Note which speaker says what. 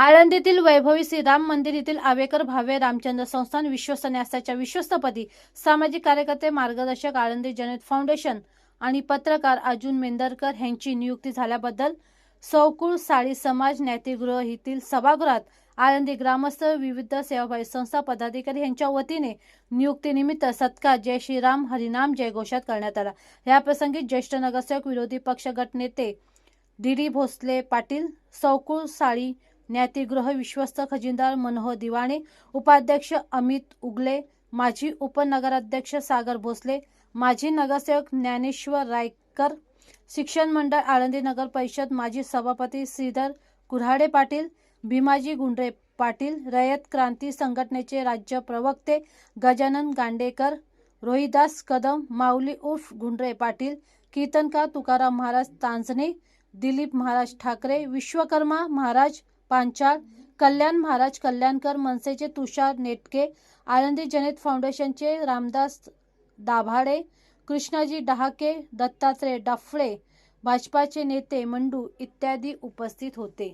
Speaker 1: आळंदीतील वैभवी श्रीराम मंदिर येथील आवेकर भावे रामचंद्र संस्थान विश्वसन्यासाच्या विश्वस्तपदी सामाजिक कार्यकर्ते मार्गदर्शक आळंदी जनत फाउंडेशन आणि पत्रकार अर्जुन मेंदरकर यांची नियुक्ती झाल्याबद्दल सौकुळ साळी समाज न्यायगृह येथील सभागृहात आळंदी ग्रामस्थ विविध सेवाभावी संस्था पदाधिकारी यांच्या वतीने नियुक्तीनिमित्त सत्कार जय श्रीराम हरिनाम जय घोषात करण्यात आला. याप्रसंगी ज्येष्ठ नगरसेवक विरोधी पक्ष गटनेते डी डी भोसले पाटील सौकुळ साळी न्यायगृह विश्वस्त खजिनदार मनोहर दिवाणे उपाध्यक्ष अमित उगले माजी उपनगराध्यक्ष सागर भोसले माजी नगरसेवक ज्ञानेश्वर रायकर शिक्षण मंडळ आळंदी नगर परिषद माजी सभापती श्रीधर कुऱ्हाडे पाटील भीमाजी गुंडरे पाटील रयत क्रांती संघटनेचे राज्य प्रवक्ते गजानन गांडेकर रोहिदास कदम माऊली उर्फ गुंडरे पाटील कीर्तनकार तुकाराम महाराज तांजणे दिलीप महाराज ठाकरे विश्वकर्मा महाराज पांचाळ कल्याण महाराज कल्याणकर मनसेचे तुषार नेटके आळंदी जनहित फाउंडेशनचे रामदास दाभाडे कृष्णाजी डहाके दत्तात्रय डफळे भाजपाचे नेते मंडू इत्यादी उपस्थित होते.